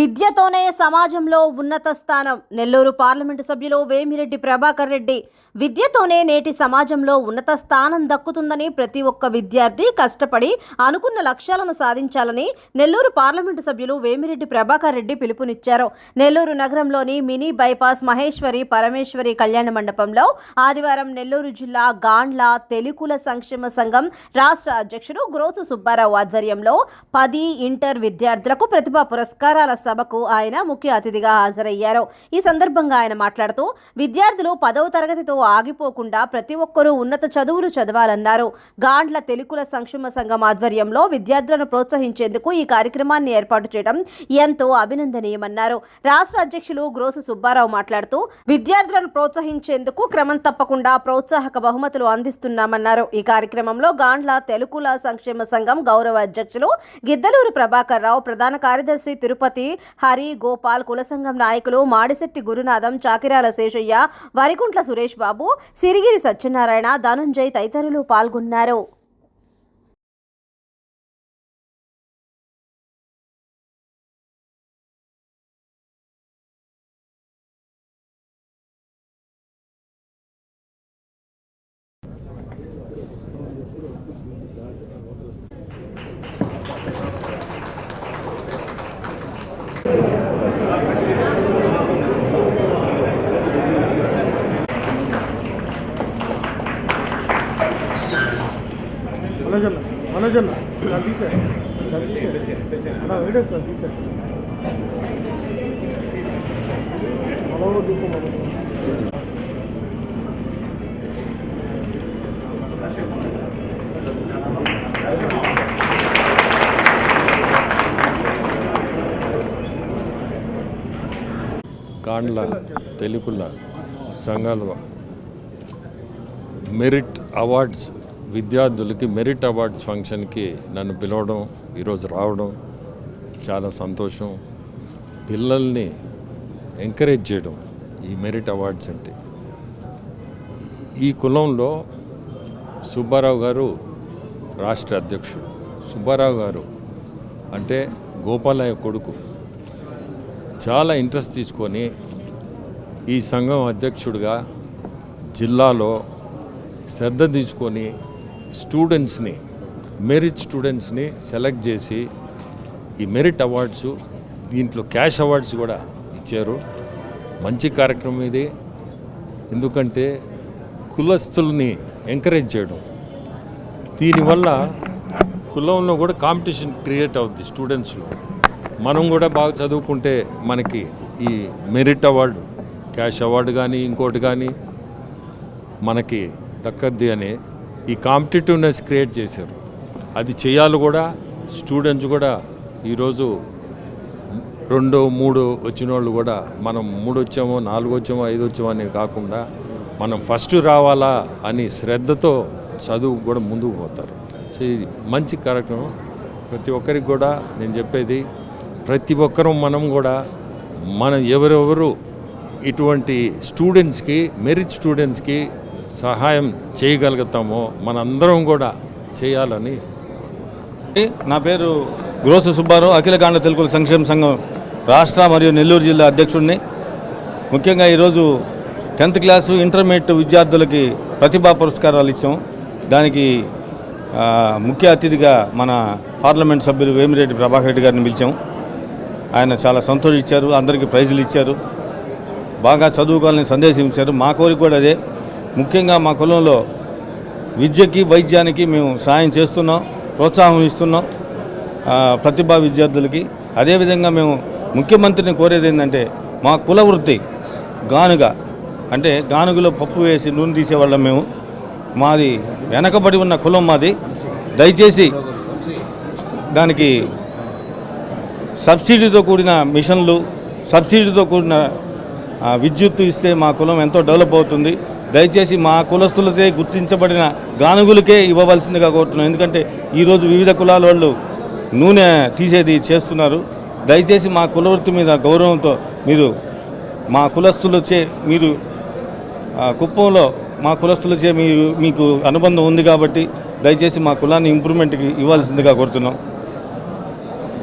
విద్యతోనే సమాజంలో ఉన్నత స్థానం. నెల్లూరు పార్లమెంటు సభ్యులు వేమిరెడ్డి ప్రభాకర్ రెడ్డి విద్యతోనే నేటి సమాజంలో ఉన్నత స్థానం దక్కుతుందని ప్రతి ఒక్క విద్యార్థి కష్టపడి అనుకున్న లక్ష్యాలను సాధించాలని నెల్లూరు పార్లమెంటు సభ్యులు వేమిరెడ్డి ప్రభాకర్ రెడ్డి పిలుపునిచ్చారు. నెల్లూరు నగరంలోని మినీ బైపాస్ మహేశ్వరి పరమేశ్వరి కళ్యాణ మండపంలో ఆదివారం నెల్లూరు జిల్లా గాండ్ల తెలుగుల సంక్షేమ సంఘం రాష్ట్ర అధ్యక్షుడు గ్రోసు సుబ్బారావు ఆధ్వర్యంలో పది ఇంటర్ విద్యార్థులకు ప్రతిభా పురస్కారాల సభకు ఆయన ముఖ్య అతిథిగా హాజరయ్యారు. ఈ సందర్భంగా ఆయన మాట్లాడుతూ విద్యార్థులు పదవ తరగతితో ఆగిపోకుండా ప్రతి ఒక్కరూ ఉన్నత చదువులు చదవాలన్నారు. గాండ్ల తెలుగుల సంక్షేమ సంఘం ఆధ్వర్యంలో విద్యార్థులను ప్రోత్సహించేందుకు ఈ కార్యక్రమాన్ని ఏర్పాటు చేయడం ఎంతో అభినందనీయమన్నారు. రాష్ట్ర అధ్యక్షులు గ్రోసు సుబ్బారావు మాట్లాడుతూ విద్యార్థులను ప్రోత్సహించేందుకు క్రమం తప్పకుండా ప్రోత్సాహక బహుమతులు అందిస్తున్నామన్నారు. ఈ కార్యక్రమంలో గాండ్ల తెలుగుల సంక్షేమ సంఘం గౌరవ అధ్యక్షులు గిద్దలూరు ప్రభాకర్ రావు ప్రధాన కార్యదర్శి తిరుపతి హరి గోపాల్ కుల సంఘం నాయకులు మాడిశెట్టి గురునాథం చాకిరాల శేషయ్య వరికుంట్ల సురేష్ బాబు సిరిగిరి సత్యనారాయణ ధనుంజయ్ తదితరులు పాల్గొన్నారు. చూపు మనోడు. కాండ్ల తెలుగుల సంఘాల మెరిట్ అవార్డ్స్ విద్యార్థులకి మెరిట్ అవార్డ్స్ ఫంక్షన్కి నన్ను పిలవడం ఈరోజు రావడం చాలా సంతోషం. పిల్లల్ని ఎంకరేజ్ చేయడం ఈ మెరిట్ అవార్డ్స్ అంటే. ఈ కులంలో సుబ్బారావు గారు రాష్ట్ర అధ్యక్షుడు. సుబ్బారావు గారు అంటే గోపాలయ్య కొడుకు. చాలా ఇంట్రెస్ట్ తీసుకొని ఈ సంఘం అధ్యక్షుడిగా జిల్లాలో శ్రద్ధ తీసుకొని స్టూడెంట్స్ని మెరిట్ స్టూడెంట్స్ని సెలెక్ట్ చేసి ఈ మెరిట్ అవార్డ్స్ దీంట్లో క్యాష్ అవార్డ్స్ కూడా ఇచ్చారు. మంచి కార్యక్రమం ఇది. ఎందుకంటే కులస్తుల్ని ఎంకరేజ్ చేయడం. దీనివల్ల కులంలో కూడా కాంపిటీషన్ క్రియేట్ అవుద్ది స్టూడెంట్స్లో మనం కూడా బాగా చదువుకుంటే మనకి ఈ మెరిట్ అవార్డు క్యాష్ అవార్డు కానీ ఇంకోటి కానీ మనకి దక్కద్ది అని ఈ కాంపిటేటివ్నెస్ క్రియేట్ చేశారు. అది చేయాలి కూడా స్టూడెంట్స్ కూడా ఈరోజు రెండు మూడు వచ్చిన వాళ్ళు కూడా మనం మూడు వచ్చామో నాలుగు వచ్చామో ఐదు వచ్చామో అని కాకుండా మనం ఫస్ట్ రావాలా అని శ్రద్ధతో చదువు కూడా ముందుకు పోతారు. సో ఇది మంచి కార్యక్రమం. ప్రతి ఒక్కరికి కూడా నేను చెప్పేది ప్రతి ఒక్కరూ మనం కూడా మనం ఎవరెవరు ఇటువంటి స్టూడెంట్స్కి మెరిట్ స్టూడెంట్స్కి సహాయం చేయగలుగుతామో మనందరం కూడా చేయాలని నా పేరు గ్రోసు సుబ్బారావు అఖిలకాండ తెలుగుల సంక్షేమ సంఘం రాష్ట్ర మరియు నెల్లూరు జిల్లా అధ్యక్షుడిని. ముఖ్యంగా ఈరోజు టెన్త్ క్లాసు ఇంటర్మీడియట్ విద్యార్థులకి ప్రతిభా పురస్కారాలు ఇచ్చాం. దానికి ముఖ్య అతిథిగా మన పార్లమెంట్ సభ్యులు వేమిరెడ్డి ప్రభాకర్ రెడ్డి గారిని పిలిచాం. ఆయన చాలా సంతోషించారు అందరికీ ప్రైజులు ఇచ్చారు. బాగా చదువుకోవాలని సందేశం ఇచ్చారు. మా కోరిక కూడా అదే. ముఖ్యంగా మా కులంలో విద్యకి వైద్యానికి మేము సాయం చేస్తున్నాం ప్రోత్సాహం ఇస్తున్నాం ప్రతిభా విద్యార్థులకి. అదేవిధంగా మేము ముఖ్యమంత్రిని కోరేది ఏంటంటే మా కుల వృత్తి గానుగ అంటే గానుగలో పప్పు వేసి నూనె తీసేవాళ్ళం మేము. మాది వెనకబడి ఉన్న కులం మాది. దయచేసి దానికి సబ్సిడీతో కూడిన మిషన్లు సబ్సిడీతో కూడిన విద్యుత్ ఇస్తే మా కులం ఎంతో డెవలప్ అవుతుంది. దయచేసి మా కులస్తులతే గుర్తించబడిన గానుగులకే ఇవ్వవలసిందిగా కోరుతున్నాం. ఎందుకంటే ఈరోజు వివిధ కులాల వాళ్ళు నూనె తీసేది చేస్తున్నారు. దయచేసి మా కులవృత్తి మీద గౌరవంతో మీరు మా కులస్తులచే మీరు కుప్పంలో మా కులస్తులచే మీరు మీకు అనుబంధం ఉంది కాబట్టి దయచేసి మా కులాన్ని ఇంప్రూవ్మెంట్కి ఇవ్వాల్సిందిగా కోరుతున్నాం.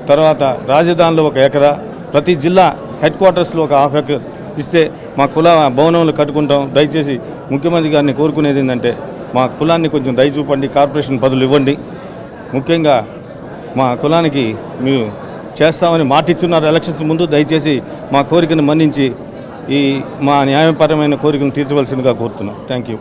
తర్వాత రాజధానిలో ఒక ఎకరా ప్రతి జిల్లా హెడ్ క్వార్టర్స్లో ఒక హాఫ్ ఎకర్ ఇస్తే మా కుల భవనములు కట్టుకుంటాం. దయచేసి ముఖ్యమంత్రి గారిని కోరుకునేది ఏంటంటే మా కులాన్ని కొంచెం దయ చూపండి కార్పొరేషన్ పదులు ఇవ్వండి. ముఖ్యంగా మా కులానికి మీరు చేస్తామని మాటిచ్చున్నారు ఎలక్షన్స్ ముందు. దయచేసి మా కోరికను మన్నించి ఈ మా న్యాయపరమైన కోరికను తీర్చవలసిందిగా కోరుతున్నాం. Thank you.